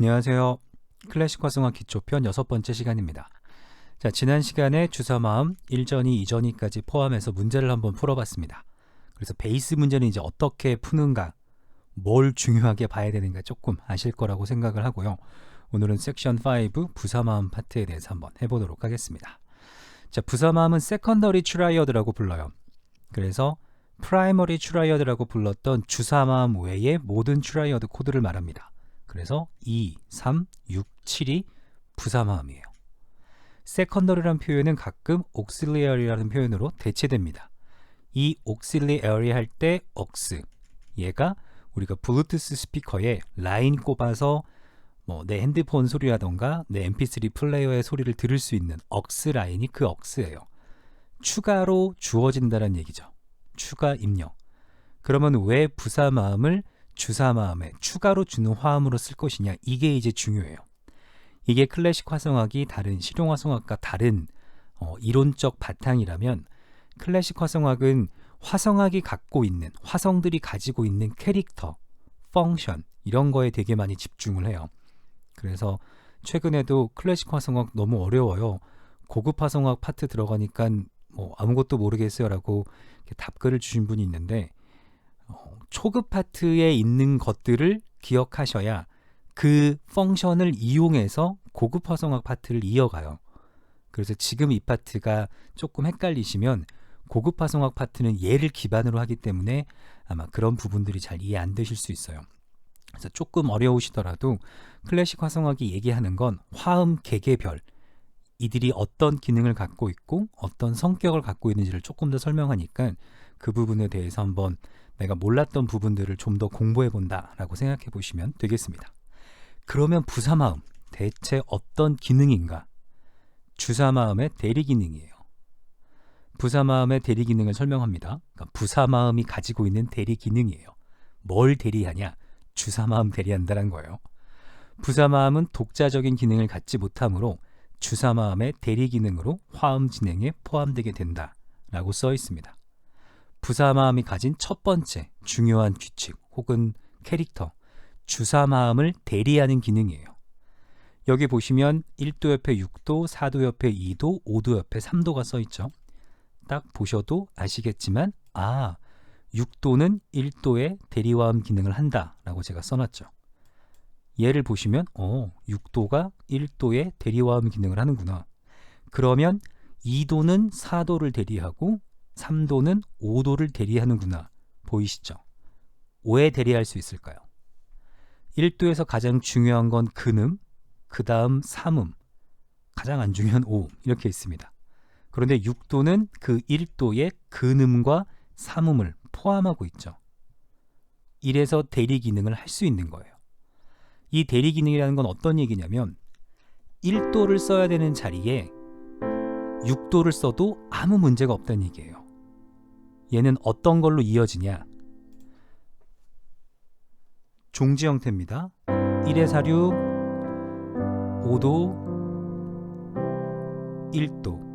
안녕하세요. 클래식 화성화 기초편 여섯 번째 시간입니다. 자, 지난 시간에 주사마음 1전이 2전이까지 포함해서 문제를 한번 풀어봤습니다. 그래서 베이스 문제는 이제 어떻게 푸는가, 뭘 중요하게 봐야 되는가 조금 아실 거라고 생각을 하고요. 오늘은 섹션 5 부사마음 파트에 대해서 한번 해보도록 하겠습니다. 자, 부사마음은 세컨더리 트라이어드라고 불러요. 그래서 프라이머리 트라이어드라고 불렀던 주사마음 외의 모든 트라이어드 코드를 말합니다. 그래서 2, 3, 6, 7이 부사마음이에요. 세컨더리란 표현은 가끔 옥실리어리라는 표현으로 대체됩니다. 이 옥실리어리 할때 억스 얘가 우리가 블루투스 스피커에 라인 꼽아서 뭐 내 핸드폰 소리라던가 내 mp3 플레이어의 소리를 들을 수 있는 억스 라인이 그 억스예요. 추가로 주어진다는 얘기죠. 추가 입력. 그러면 왜 부사 마음을 주사 마음에 추가로 주는 화음으로 쓸 것이냐 이게 이제 중요해요. 이게 클래식 화성학이 다른 실용 화성학과 다른 어, 이론적 바탕이라면 클래식 화성학은 화성학이 갖고 있는 화성들이 가지고 있는 캐릭터, 펑션 이런 거에 되게 많이 집중을 해요. 그래서 최근에도 클래식 화성학 너무 어려워요. 고급 화성학 파트 들어가니까 뭐 아무것도 모르겠어요라고 답글을 주신 분이 있는데 어, 초급 파트에 있는 것들을 기억하셔야 그 펑션을 이용해서 고급 화성학 파트를 이어가요. 그래서 지금 이 파트가 조금 헷갈리시면 고급 화성학 파트는 얘를 기반으로 하기 때문에 아마 그런 부분들이 잘 이해 안 되실 수 있어요. 그래서 조금 어려우시더라도 클래식 화성학이 얘기하는 건 화음 개개별 이들이 어떤 기능을 갖고 있고 어떤 성격을 갖고 있는지를 조금 더 설명하니까 그 부분에 대해서 한번 내가 몰랐던 부분들을 좀 더 공부해 본다라고 생각해 보시면 되겠습니다. 그러면 부사마음 대체 어떤 기능인가? 주사마음의 대리 기능이에요. 부사마음의 대리 기능을 설명합니다. 그러니까 부사마음이 가지고 있는 대리 기능이에요. 뭘 대리하냐? 주사마음 대리한다는 거예요. 부사마음은 독자적인 기능을 갖지 못하므로 주사마음의 대리 기능으로 화음 진행에 포함되게 된다라고 써 있습니다. 부사마음이 가진 첫 번째 중요한 규칙 혹은 캐릭터 주사마음을 대리하는 기능이에요. 여기 보시면 1도 옆에 6도, 4도 옆에 2도, 5도 옆에 3도가 써 있죠. 딱 보셔도 아시겠지만 아 6도는 1도의 대리화음 기능을 한다라고 제가 써놨죠. 얘를 보시면 어 6도가 1도의 대리화음 기능을 하는구나. 그러면 2도는 4도를 대리하고 3도는 5도를 대리하는구나. 보이시죠? 왜 대리할 수 있을까요? 1도에서 가장 중요한 건 근음, 그 다음 삼음, 가장 안 중요한 오음 이렇게 있습니다. 그런데 6도는 그 1도의 근음과 삼음을 포함하고 있죠. 이래서 대리 기능을 할 수 있는 거예요. 이 대리 기능이라는 건 어떤 얘기냐면 1도를 써야 되는 자리에 6도를 써도 아무 문제가 없다는 얘기예요. 얘는 어떤 걸로 이어지냐? 종지 형태입니다. 1의 사류 5도 1도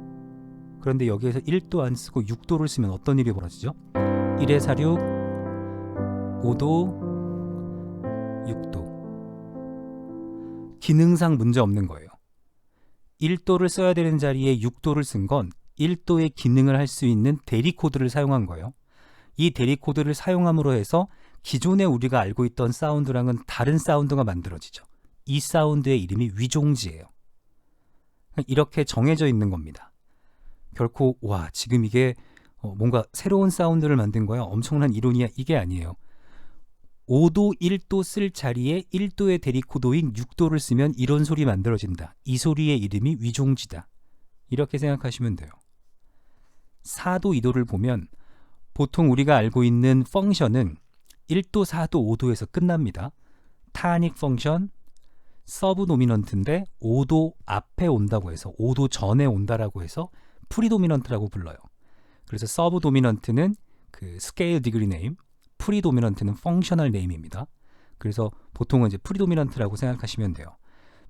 그런데 여기에서 1도 안 쓰고 6도를 쓰면 어떤 일이 벌어지죠? 1의 사류 5도 6도 기능상 문제 없는 거예요. 1도를 써야 되는 자리에 6도를 쓴 건 1도의 기능을 할 수 있는 대리 코드를 사용한 거예요. 이 대리 코드를 사용함으로 해서 기존에 우리가 알고 있던 사운드랑은 다른 사운드가 만들어지죠. 이 사운드의 이름이 위종지예요. 이렇게 정해져 있는 겁니다. 결코 와 지금 이게 어, 뭔가 새로운 사운드를 만든 거야 엄청난 이론이야 이게 아니에요. 5도 1도 쓸 자리에 1도의 대리코도인 6도를 쓰면 이런 소리 만들어진다. 이 소리의 이름이 위종지다. 이렇게 생각하시면 돼요. 4도 2도를 보면 보통 우리가 알고 있는 펑션은 1도, 4도, 5도에서 끝납니다. 타닉 펑션, 서브 도미넌트인데 5도 앞에 온다고 해서 5도 전에 온다라고 해서 프리도미넌트라고 불러요. 그래서 서브 도미넌트는 그 스케일 디그리 네임, 프리도미넌트는 펑셔널 네임입니다. 그래서 보통은 이제 프리도미넌트라고 생각하시면 돼요.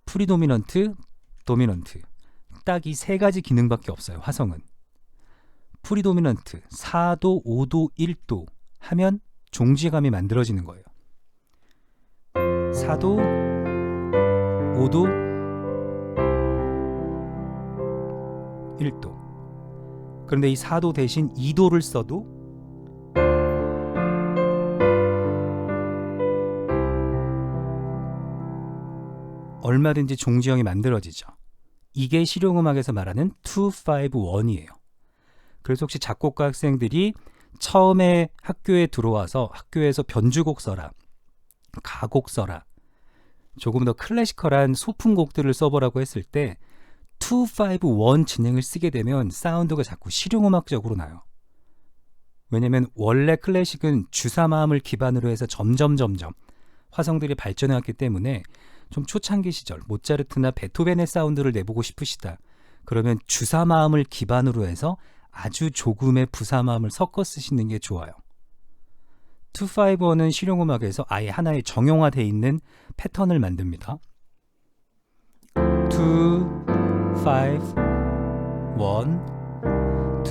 프리도미넌트, 도미넌트. 딱 이 세 가지 기능밖에 없어요. 화성은. 프리도미넌트 4도, 5도, 1도 하면 종지감이 만들어지는 거예요. 4도, 5도 1도 그런데 이 4도 대신 2도를 써도 얼마든지 종지형이 만들어지죠. 이게 실용음악에서 말하는 251이에요. 그래서 혹시 작곡가 학생들이 처음에 학교에 들어와서 학교에서 변주곡 써라, 가곡 써라, 조금 더 클래시컬한 소품곡들을 써보라고 했을 때 251 진행을 쓰게 되면 사운드가 자꾸 실용음악적으로 나요. 왜냐면 원래 클래식은 주사마음을 기반으로 해서 점점 점점 화성들이 발전해왔기 때문에 좀 초창기 시절 모차르트나 베토벤의 사운드를 내보고 싶으시다. 그러면 주사마음을 기반으로 해서 아주 조금의 부사마음을 섞어 쓰시는 게 좋아요. 251은 실용음악에서 아예 하나의 정형화되어 있는 패턴을 만듭니다. 2, 5, 1, 2,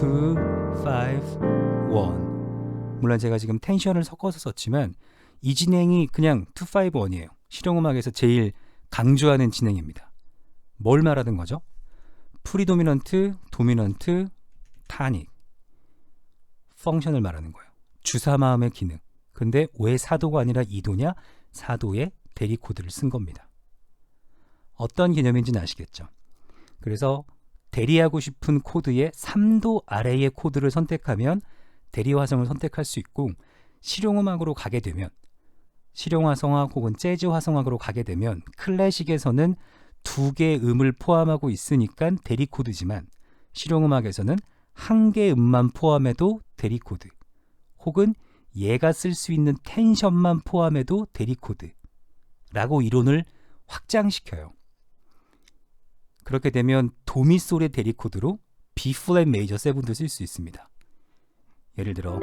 5, 1 물론 제가 지금 텐션을 섞어서 썼지만 이 진행이 그냥 251이에요. 실용음악에서 제일 강조하는 진행입니다. 뭘 말하는 거죠? 프리도미넌트, 도미넌트, 타닉 펑션을 말하는 거예요. 주사 마음의 기능. 근데 왜 사도가 아니라 이도냐? 사도의 대리 코드를 쓴 겁니다. 어떤 개념인지는 아시겠죠? 그래서 대리하고 싶은 코드의 3도 아래의 코드를 선택하면 대리 화성을 선택할 수 있고 실용음악으로 가게 되면 실용 화성악 혹은 재즈 화성악으로 가게 되면 클래식에서는 두 개의 음을 포함하고 있으니까 대리 코드지만 실용음악에서는 한 개의 음만 포함해도 대리 코드 혹은 얘가 쓸 수 있는 텐션만 포함해도 대리 코드라고 이론을 확장시켜요. 그렇게 되면 도미솔의 대리 코드로 B 플랫 메이저 세븐도 쓸 수 있습니다. 예를 들어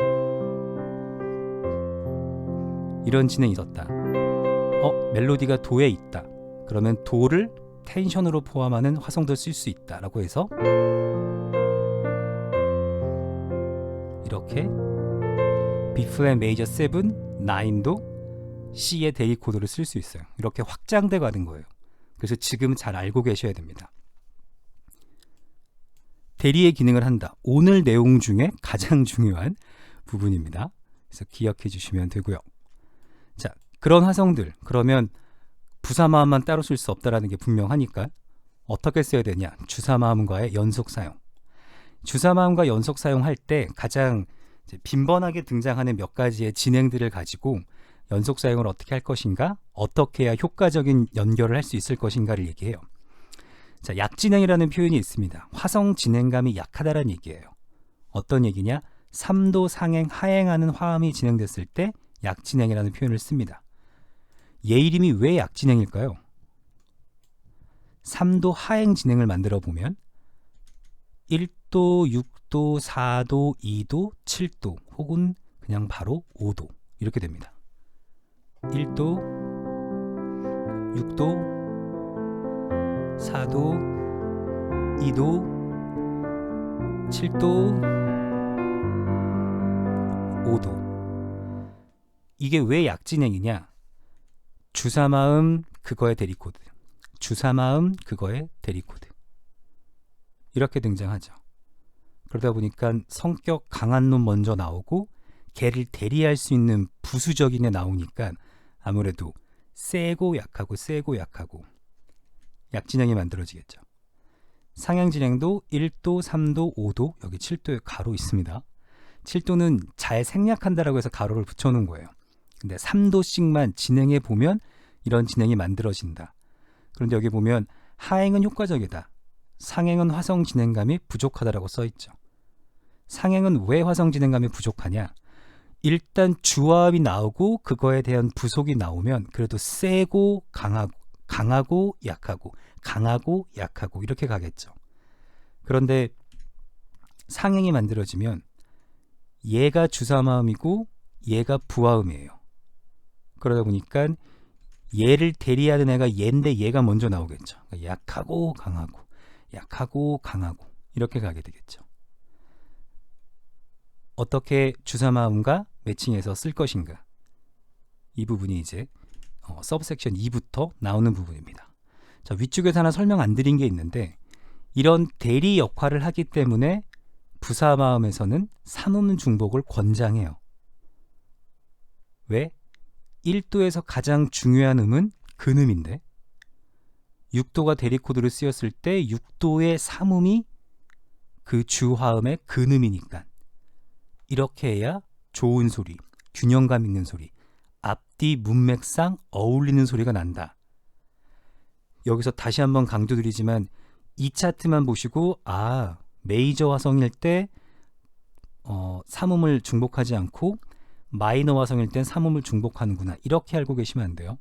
이런 진행이 있었다. 어, 멜로디가 도에 있다. 그러면 도를 텐션으로 포함하는 화성도 쓸 수 있다라고 해서 이렇게 B 플랫 메이저 7, 9도 C의 대리 코드를 쓸 수 있어요. 이렇게 확장돼 가는 거예요. 그래서 지금 잘 알고 계셔야 됩니다. 대리의 기능을 한다. 오늘 내용 중에 가장 중요한 부분입니다. 그래서 기억해 주시면 되고요. 자, 그런 화성들 그러면 부사마음만 따로 쓸 수 없다라는 게 분명하니까 어떻게 써야 되냐? 주사마음과의 연속 사용. 주사마음과 연속 사용할 때 가장 빈번하게 등장하는 몇 가지의 진행들을 가지고 연속 사용을 어떻게 할 것인가, 어떻게 해야 효과적인 연결을 할 수 있을 것인가를 얘기해요. 자, 약진행이라는 표현이 있습니다. 화성 진행감이 약하다라는 얘기예요. 어떤 얘기냐? 3도 상행 하행하는 화음이 진행됐을 때 약진행이라는 표현을 씁니다. 얘 이름이 왜 약진행일까요? 3도 하행 진행을 만들어 보면 1 도, 6도, 4도, 2도, 7도 혹은 그냥 바로 5도 이렇게 됩니다. 1도, 6도, 4도, 2도, 7도, 5도 이게 왜 약진행이냐? 주사마음 그거의 대리코드. 주사마음 그거의 대리코드. 이렇게 등장하죠. 그러다 보니까 성격 강한 놈 먼저 나오고 걔를 대리할 수 있는 부수적인 애 나오니까 아무래도 세고 약하고 세고 약하고 약진행이 만들어지겠죠. 상향 진행도 1도, 3도, 5도, 여기 7도에 가로 있습니다. 7도는 잘 생략한다라고 해서 가로를 붙여 놓은 거예요. 근데 3도씩만 진행해 보면 이런 진행이 만들어진다. 그런데 여기 보면 하행은 효과적이다. 상행은 화성 진행감이 부족하다라고 써 있죠. 상행은 왜 화성 진행감이 부족하냐? 일단 주화음이 나오고 그거에 대한 부속이 나오면 그래도 세고 강하고 강하고 약하고 강하고 약하고 이렇게 가겠죠. 그런데 상행이 만들어지면 얘가 주사마음이고 얘가 부화음이에요. 그러다 보니까 얘를 대리하는 애가 얘인데 얘가 먼저 나오겠죠. 그러니까 약하고 강하고, 약하고 강하고 이렇게 가게 되겠죠. 어떻게 주사 마음과 매칭해서 쓸 것인가? 이 부분이 이제 어, 서브섹션 2부터 나오는 부분입니다. 자, 위쪽에서 하나 설명 안 드린 게 있는데 이런 대리 역할을 하기 때문에 부사 마음에서는 삼음 중복을 권장해요. 왜? 1도에서 가장 중요한 음은 근음인데 6도가 대리 코드로 쓰였을 때 6도의 삼음이 그 주화음의 근음이니까 이렇게 해야 좋은 소리, 균형감 있는 소리, 앞뒤 문맥상 어울리는 소리가 난다. 여기서 다시 한번 강조드리지만 이 차트만 보시고 아 메이저 화성일 때 어, 삼음을 중복하지 않고 마이너 화성일 땐 삼음을 중복하는구나 이렇게 알고 계시면 안 돼요.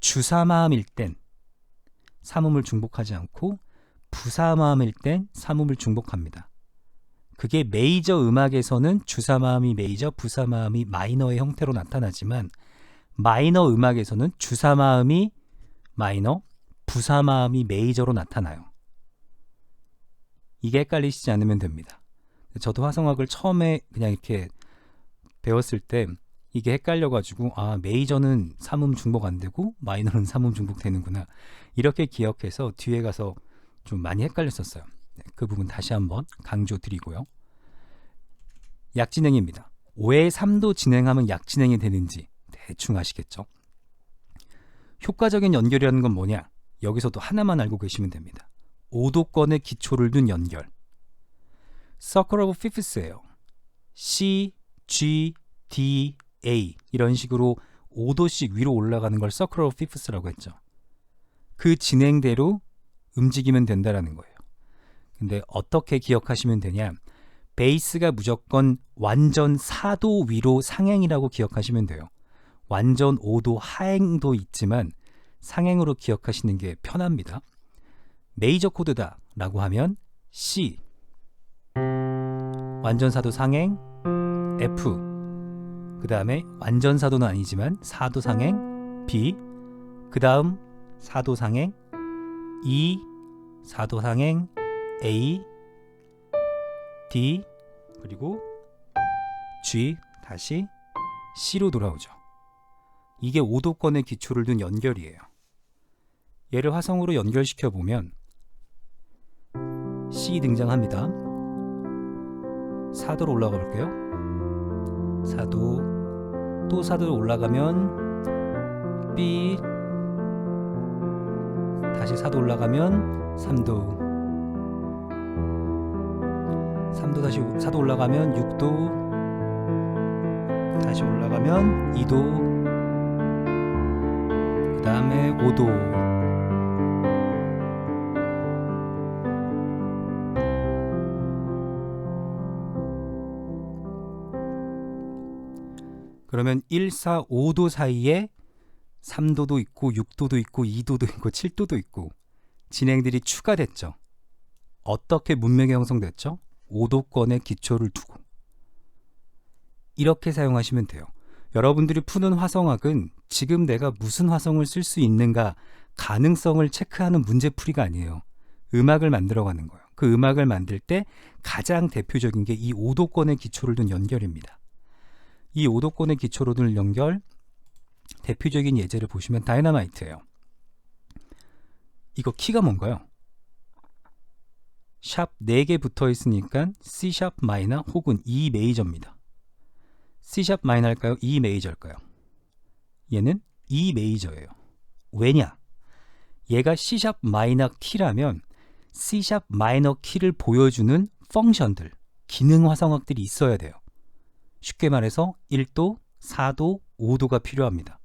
주사마음일 땐 삼음을 중복하지 않고 부사마음일 땐 삼음을 중복합니다. 그게 메이저 음악에서는 주사마음이 메이저, 부사마음이 마이너의 형태로 나타나지만 마이너 음악에서는 주사마음이 마이너, 부사마음이 메이저로 나타나요. 이게 헷갈리시지 않으면 됩니다. 저도 화성학을 처음에 그냥 이렇게 배웠을 때 이게 헷갈려가지고 아 메이저는 삼음 중복 안 되고 마이너는 삼음 중복 되는구나 이렇게 기억해서 뒤에 가서 좀 많이 헷갈렸었어요. 네, 그 부분 다시 한번 강조 드리고요. 약진행입니다. 5의 3도 진행하면 약진행이 되는지 대충 아시겠죠? 효과적인 연결이라는 건 뭐냐? 여기서도 하나만 알고 계시면 됩니다. 5도권의 기초를 둔 연결. Circle of Fifths예요. C, G, D, A 이런 식으로 5도씩 위로 올라가는 걸 Circle of Fifths라고 했죠. 그 진행대로 움직이면 된다라는 거예요. 근데 어떻게 기억하시면 되냐? 베이스가 무조건 완전 4도 위로 상행이라고 기억하시면 돼요. 완전 5도 하행도 있지만 상행으로 기억하시는 게 편합니다. 메이저 코드다 라고 하면 C 완전 4도 상행 F 그 다음에 완전 4도는 아니지만 4도 상행 B 그 다음 4도 상행 E 4도 상행 A D 그리고 G 다시 C로 돌아오죠. 이게 5도권의 기초를 둔 연결이에요. 얘를 화성으로 연결시켜 보면 C 등장합니다. 4도로 올라가 볼게요. 4도 또 4도로 올라가면 B 다시 4도 올라가면 3도 3도 다시 4도 올라가면 6도 다시 올라가면 2도 그 다음에 5도 그러면 1, 4, 5도 사이에 3도도 있고 6도도 있고 2도도 있고 7도도 있고 진행들이 추가됐죠. 어떻게 문맥이 형성됐죠? 5도권의 기초를 두고 이렇게 사용하시면 돼요. 여러분들이 푸는 화성학은 지금 내가 무슨 화성을 쓸 수 있는가 가능성을 체크하는 문제풀이가 아니에요. 음악을 만들어가는 거예요. 그 음악을 만들 때 가장 대표적인 게 이 5도권의 기초를 둔 연결입니다. 이 5도권의 기초로 둔 연결 대표적인 예제를 보시면 다이너마이트예요. 이거 키가 뭔가요? 샵 4개 붙어 있으니까 C 샵 마이너 혹은 E 메이저입니다. C 샵 마이너 할까요? E 메이저일까요? 얘는 E 메이저예요. 왜냐? 얘가 C 샵 마이너 키라면 C 샵 마이너 키를 보여주는 펑션들, 기능 화성학들이 있어야 돼요. 쉽게 말해서 1도, 4도, 5도가 필요합니다.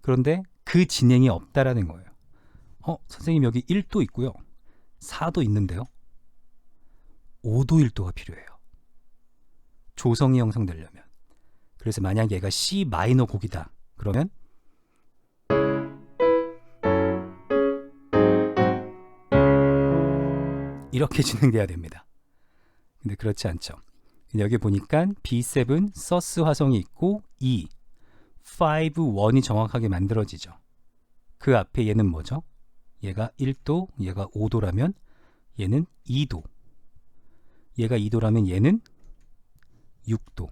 그런데 그 진행이 없다라는 거예요. 어, 선생님 여기 1도 있고요. 4도 있는데요. 5도 1도가 필요해요. 조성이 형성되려면. 그래서 만약 얘가 C 마이너 곡이다. 그러면 이렇게 진행돼야 됩니다. 근데 그렇지 않죠. 여기 보니까 B7 서스 화성이 있고 E 5, 1이 정확하게 만들어지죠. 그 앞에 얘는 뭐죠? 얘가 1도, 얘가 5도라면 얘는 2도. 얘가 2도라면 얘는 6도.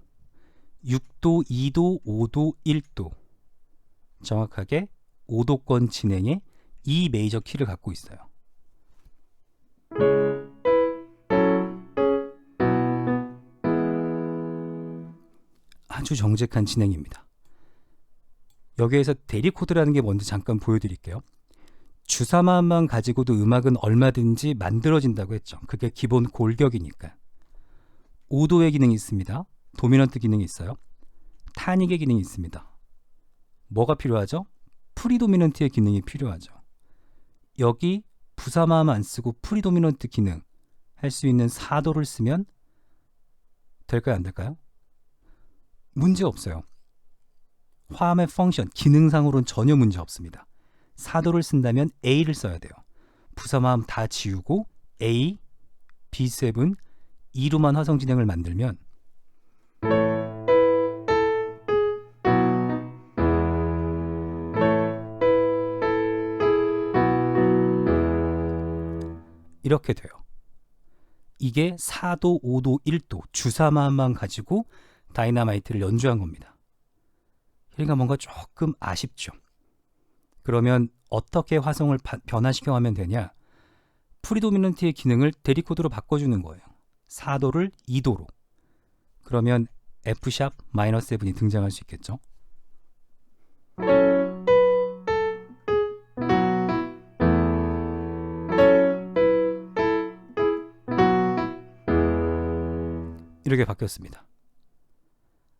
6도, 2도, 5도, 1도. 정확하게 5도권 진행에 이 메이저 키를 갖고 있어요. 아주 정직한 진행입니다. 여기에서 대리 코드라는 게 뭔지 잠깐 보여드릴게요. 주사마음만 가지고도 음악은 얼마든지 만들어진다고 했죠. 그게 기본 골격이니까. 오도의 기능이 있습니다. 도미넌트 기능이 있어요. 타닉의 기능이 있습니다. 뭐가 필요하죠? 프리도미넌트의 기능이 필요하죠. 여기 부사마음 안 쓰고 프리도미넌트 기능 할 수 있는 사도를 쓰면 될까요? 안 될까요? 문제 없어요. 화음의 펑션, 기능상으로는 전혀 문제 없습니다. 사도를 쓴다면 A를 써야 돼요. 부사마음 다 지우고 A, B7, 2로만 화성 진행을 만들면 이렇게 돼요. 이게 4도, 5도, 1도 주사마음만 가지고 다이나마이트를 연주한 겁니다. 그러니까 뭔가 조금 아쉽죠. 그러면 어떻게 화성을 바- 변화시켜 가면 되냐? 프리도미넌트의 기능을 대리코드로 바꿔주는 거예요. 4도를 2도로. 그러면 F샵 마이너스 7이 등장할 수 있겠죠. 이렇게 바뀌었습니다.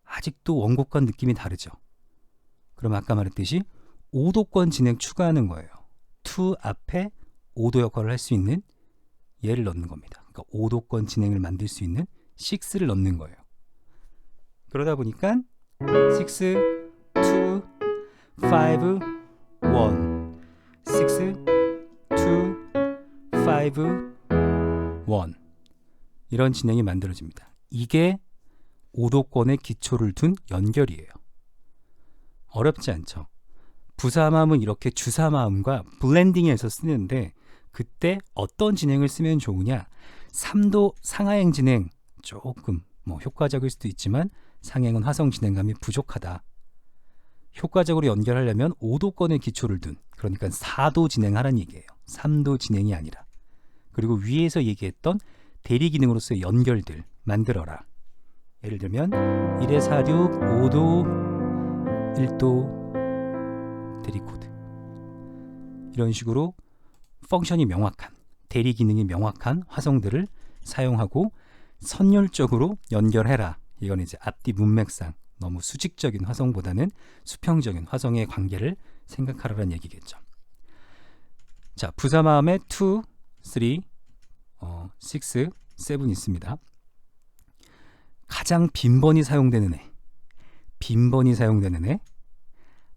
아직도 원곡과 느낌이 다르죠. 그럼 아까 말했듯이 5도권 진행 추가하는 거예요. to 앞에 5도 역할을 할 수 있는 얘를 넣는 겁니다. 그러니까 5도권 진행을 만들 수 있는 6를 넣는 거예요. 그러다 보니까 6, 2, 5, 1, 6, 2, 5, 1 이런 진행이 만들어집니다. 이게 5도권의 기초를 둔 연결이에요. 어렵지 않죠. 부사마음은 이렇게 주사마음과 블렌딩해서 쓰는데 그때 어떤 진행을 쓰면 좋으냐? 3도 상하행 진행 조금 뭐 효과적일 수도 있지만 상행은 화성 진행감이 부족하다. 효과적으로 연결하려면 5도권의 기초를 둔 그러니까 4도 진행하라는 얘기예요. 3도 진행이 아니라. 그리고 위에서 얘기했던 대리 기능으로서의 연결들 만들어라. 예를 들면 1에 4, 6, 5도, 1도, 대리 코드. 이런 식으로 펑션이 명확한, 대리 기능이 명확한 화성들을 사용하고 선율적으로 연결해라. 이건 이제 앞뒤 문맥상 너무 수직적인 화성보다는 수평적인 화성의 관계를 생각하라는 얘기겠죠. 자, 부사마음에 2, 3, 어, 6, 7 있습니다. 가장 빈번히 사용되는 애, 빈번히 사용되는 애,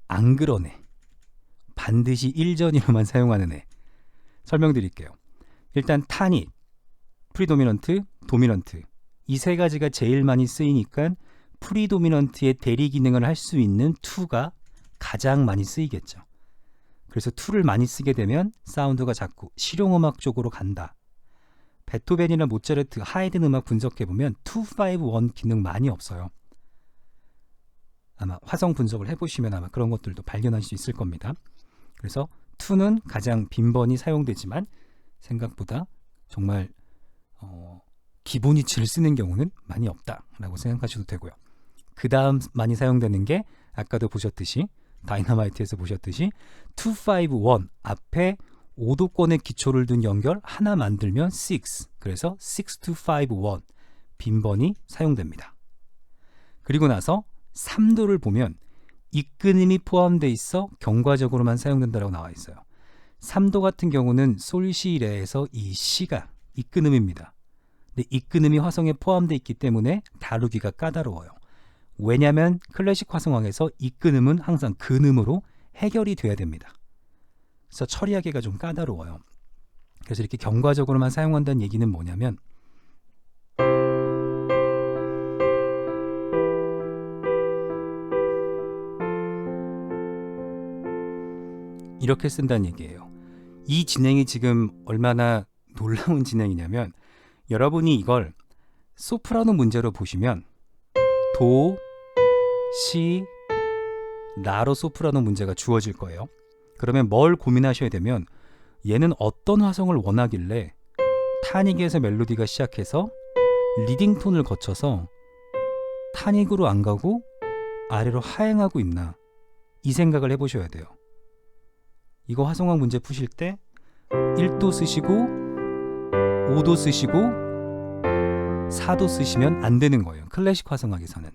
안 애, 반드시 일전이로만 사용하는 애. 설명드릴게요. 일단 타닛, 프리도미넌트, 도미넌트 이 세 가지가 제일 많이 쓰이니까 프리도미넌트의 대리 기능을 할 수 있는 투가 가장 많이 쓰이겠죠. 그래서 투를 많이 쓰게 되면 사운드가 자꾸 실용음악 쪽으로 간다. 베토벤이나 모차르트, 하이든 음악 분석해 보면 251 기능 많이 없어요. 아마 화성 분석을 해보시면 아마 그런 것들도 발견할 수 있을 겁니다. 그래서 2는 가장 빈번히 사용되지만 생각보다 정말 어, 기본 이치를 쓰는 경우는 많이 없다라고 생각하셔도 되고요. 그 다음 많이 사용되는 게 아까도 보셨듯이 다이너마이트에서 보셨듯이 251 앞에 5도권의 기초를 둔 연결 하나 만들면 6 그래서 6251 빈번히 사용됩니다. 그리고 나서 3도를 보면 이끄음이 포함되어 있어 경과적으로만 사용된다고 나와 있어요. 3도 같은 경우는 솔시레에서 이 시가 이끄음입니다. 근데 이끄음이 화성에 포함되어 있기 때문에 다루기가 까다로워요. 왜냐하면 클래식 화성왕에서 이끄음은 항상 근음으로 해결이 돼야 됩니다. 그래서 처리하기가 좀 까다로워요. 그래서 이렇게 경과적으로만 사용한다는 얘기는 뭐냐면 이렇게 쓴다는 얘기예요. 이 진행이 지금 얼마나 놀라운 진행이냐면 여러분이 이걸 소프라노 문제로 보시면 도, 시, 라로 소프라노 문제가 주어질 거예요. 그러면 뭘 고민하셔야 되면 얘는 어떤 화성을 원하길래 타닉에서 멜로디가 시작해서 리딩 톤을 거쳐서 타닉으로 안 가고 아래로 하행하고 있나 이 생각을 해보셔야 돼요. 이거 화성학 문제 푸실 때 1도 쓰시고 5도 쓰시고 4도 쓰시면 안 되는 거예요. 클래식 화성학에서는.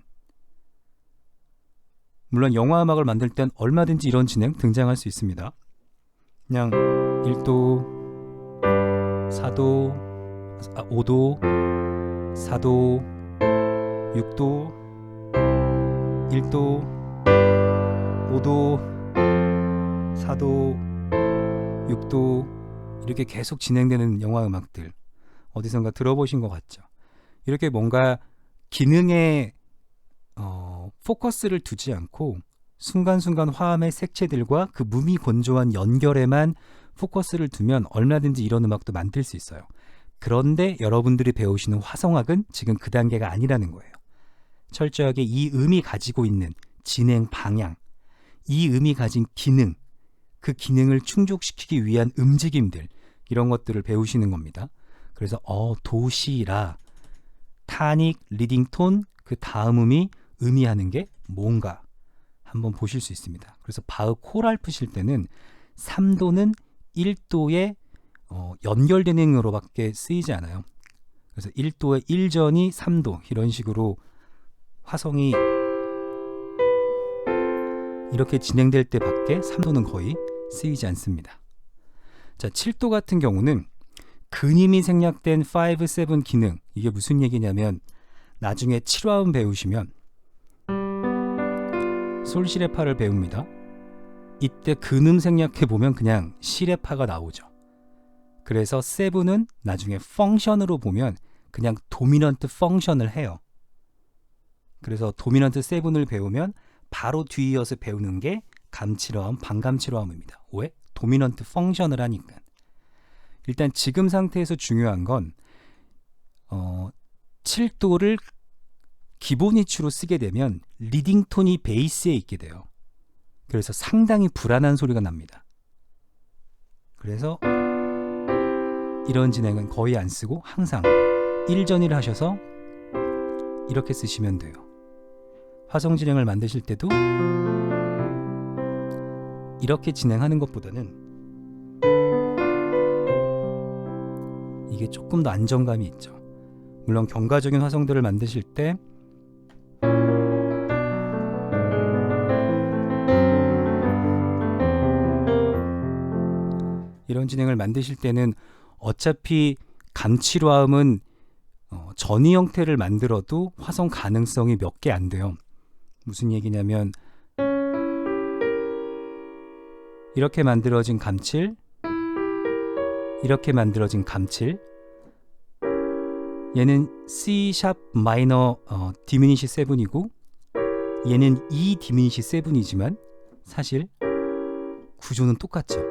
물론 영화 음악을 만들 땐 얼마든지 이런 진행 등장할 수 있습니다. 그냥 1도, 4도, 아, 5도, 4도, 6도, 1도, 5도, 4도, 6도 이렇게 계속 진행되는 영화 음악들 어디선가 들어보신 것 같죠? 이렇게 뭔가 기능에 어, 포커스를 두지 않고 순간순간 화음의 색채들과 그 무미 건조한 연결에만 포커스를 두면 얼마든지 이런 음악도 만들 수 있어요. 그런데 여러분들이 배우시는 화성학은 지금 그 단계가 아니라는 거예요. 철저하게 이 음이 가지고 있는 진행 방향, 이 음이 가진 기능, 그 기능을 충족시키기 위한 움직임들, 이런 것들을 배우시는 겁니다. 그래서 어, 도시라, 타닉, 리딩 톤, 그 다음 음이 의미하는 게 뭔가 한번 보실 수 있습니다. 그래서 바흐 코랄 푸실 때는 3도는 1도에 어, 연결되는 으로밖에 쓰이지 않아요. 그래서 1도의 1전이 3도 이런 식으로 화성이 이렇게 진행될 때밖에 3도는 거의 쓰이지 않습니다. 자, 7도 같은 경우는 근임이 생략된 5, 7 기능 이게 무슨 얘기냐면 나중에 7화음 배우시면 솔시레파를 배웁니다. 이때 근음 생략해 보면 그냥 시레파가 나오죠. 그래서 세븐은 나중에 펑션으로 보면 그냥 도미넌트 펑션을 해요. 그래서 도미넌트 세븐을 배우면 바로 뒤이어서 배우는 게 감칠어음, 반감칠어음입니다. 왜? 도미넌트 펑션을 하니까. 일단 지금 상태에서 중요한 건 어, 7도를 기본 이치로 쓰게 되면 리딩 톤이 베이스에 있게 돼요. 그래서 상당히 불안한 소리가 납니다. 그래서 이런 진행은 거의 안 쓰고 항상 1전이를 하셔서 이렇게 쓰시면 돼요. 화성 진행을 만드실 때도 이렇게 진행하는 것보다는 이게 조금 더 안정감이 있죠. 물론 경과적인 화성들을 만드실 때 이런 진행을 만드실 때는 어차피 감칠화음은 어, 전이 형태를 만들어도 화성 가능성이 몇 개 안 돼요. 무슨 얘기냐면 이렇게 만들어진 감칠, 이렇게 만들어진 감칠, 얘는 C 샵 마이너 어, 디미니시 세븐이고 얘는 E 디미니시 세븐이지만 사실 구조는 똑같죠.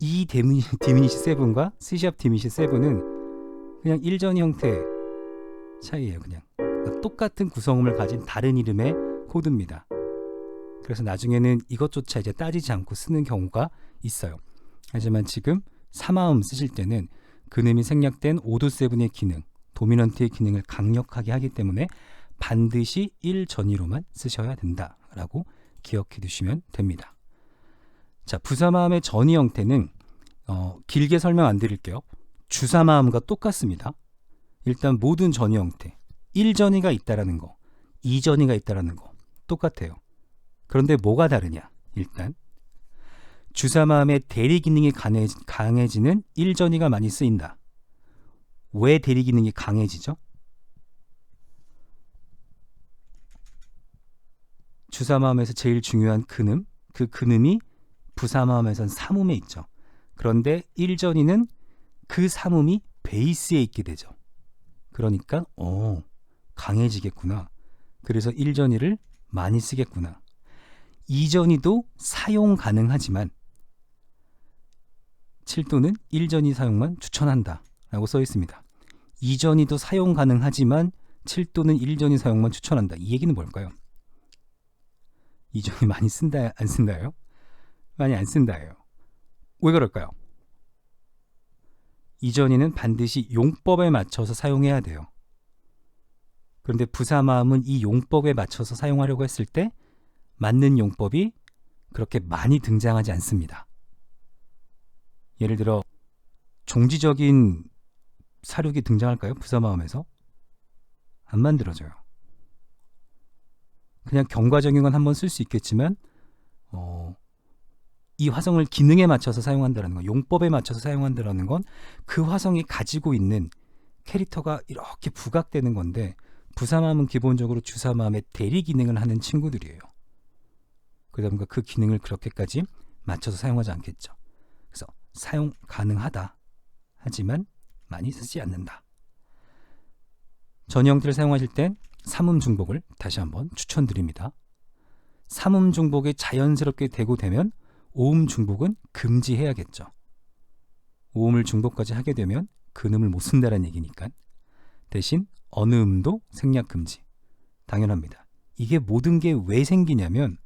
E 디미니, 디미니시 세븐과 C 샵 디미니시 세븐은 그냥 일전 형태 차이예요. 그냥 그러니까 똑같은 구성음을 가진 다른 이름의 코드입니다. 그래서 나중에는 이것조차 이제 따지지 않고 쓰는 경우가 있어요. 하지만 지금 사마음 쓰실 때는 근음이 생략된 오도세븐의 기능, 도미넌트의 기능을 강력하게 하기 때문에 반드시 1전이로만 쓰셔야 된다라고 기억해 두시면 됩니다. 자, 부사마음의 전이 형태는 어, 길게 설명 안 드릴게요. 주사마음과 똑같습니다. 일단 모든 전이 형태, 1전이가 있다라는 거, 2전이가 있다라는 거 똑같아요. 그런데 뭐가 다르냐? 일단 주사마음의 대리 기능이 강해지는 1전이가 많이 쓰인다. 왜 대리 기능이 강해지죠? 주사마음에서 제일 중요한 근음, 그 근음이 부사마음에선 삼음에 있죠. 그런데 1전이는 그 삼음이 베이스에 있게 되죠. 그러니까 어, 강해지겠구나. 그래서 1전이를 많이 쓰겠구나. 2전이도 사용 가능하지만 7도는 1전이 사용만 추천한다 라고 써 있습니다. 2전이도 사용 가능하지만 7도는 1전이 사용만 추천한다. 이 얘기는 뭘까요? 이전이 많이 쓴다 안 쓴다요? 많이 안 쓴다예요. 왜 그럴까요? 이전이는 반드시 용법에 맞춰서 사용해야 돼요. 그런데 부사마음은 이 용법에 맞춰서 사용하려고 했을 때 맞는 용법이 그렇게 많이 등장하지 않습니다. 예를 들어 종지적인 사륙이 등장할까요? 부사마음에서? 안 만들어져요. 그냥 경과적인 건 한번 쓸 수 있겠지만 어, 이 화성을 기능에 맞춰서 사용한다는 건 용법에 맞춰서 사용한다는 건 그 화성이 가지고 있는 캐릭터가 이렇게 부각되는 건데 부사마음은 기본적으로 주사마음의 대리 기능을 하는 친구들이에요. 그러다 보니까 그 기능을 그렇게까지 맞춰서 사용하지 않겠죠. 그래서 사용 가능하다. 하지만 많이 쓰지 않는다. 형태를 사용하실 땐 삼음 중복을 다시 한번 추천드립니다. 삼음 중복이 자연스럽게 되고 되면 오음 중복은 금지해야겠죠. 오음을 중복까지 하게 되면 근음을 못 쓴다는 얘기니까. 대신 어느 음도 생략 금지. 당연합니다. 이게 모든 게 왜 생기냐면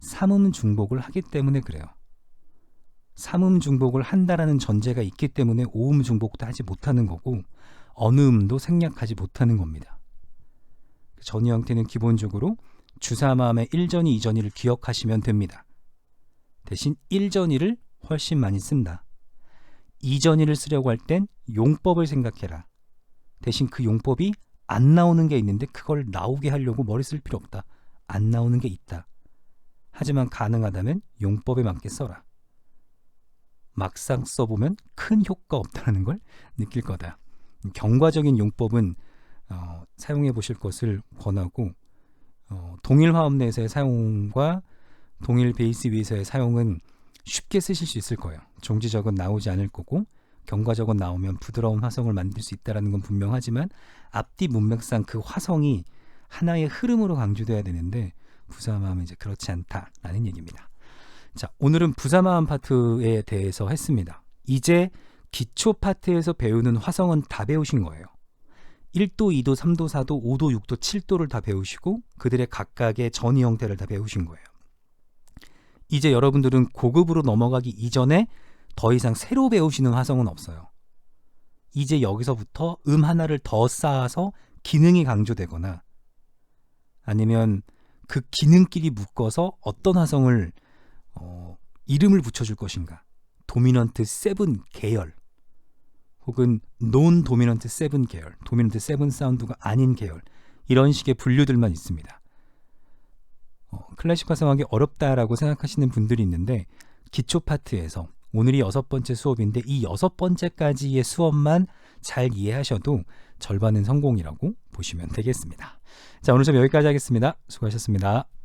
삼음 중복을 하기 때문에 그래요. 삼음 중복을 한다라는 전제가 있기 때문에 오음 중복도 하지 못하는 거고 어느 음도 생략하지 못하는 겁니다. 전이 형태는 기본적으로 주사마음의 1전이 2전이를 기억하시면 됩니다. 대신 1전이를 훨씬 많이 쓴다. 2전이를 쓰려고 할 땐 용법을 생각해라. 대신 그 용법이 안 나오는 게 있는데 그걸 나오게 하려고 머리 쓸 필요 없다. 안 나오는 게 있다. 하지만 가능하다면 용법에 맞게 써라. 막상 써보면 큰 효과 없다는 걸 느낄 거다. 경과적인 용법은 어, 사용해 보실 것을 권하고 어, 동일 화음 내에서의 사용과 동일 베이스 위에서의 사용은 쉽게 쓰실 수 있을 거예요. 종지적은 나오지 않을 거고 경과적은 나오면 부드러운 화성을 만들 수 있다는 건 분명하지만 앞뒤 문맥상 그 화성이 하나의 흐름으로 강조돼야 되는데 부사마음은 이제 그렇지 않다라는 얘기입니다. 자, 오늘은 부사마음 파트에 대해서 했습니다. 이제 기초 파트에서 배우는 화성은 다 배우신 거예요. 1도, 2도, 3도, 4도, 5도, 6도, 7도를 다 배우시고 그들의 각각의 전이 형태를 다 배우신 거예요. 이제 여러분들은 고급으로 넘어가기 이전에 더 이상 새로 배우시는 화성은 없어요. 이제 여기서부터 음 하나를 더 쌓아서 기능이 강조되거나 아니면 그 기능끼리 묶어서 어떤 화성을 어, 이름을 붙여줄 것인가. 도미넌트 7 계열 혹은 논 도미넌트 7 계열, 도미넌트 7 사운드가 아닌 계열 이런 식의 분류들만 있습니다. 어, 클래식 화성하기 어렵다라고 생각하시는 분들이 있는데 기초 파트에서 오늘이 여섯 번째 수업인데 이 여섯 번째까지의 수업만 잘 이해하셔도 절반은 성공이라고 보시면 되겠습니다. 자 오늘 좀 여기까지 하겠습니다. 수고하셨습니다.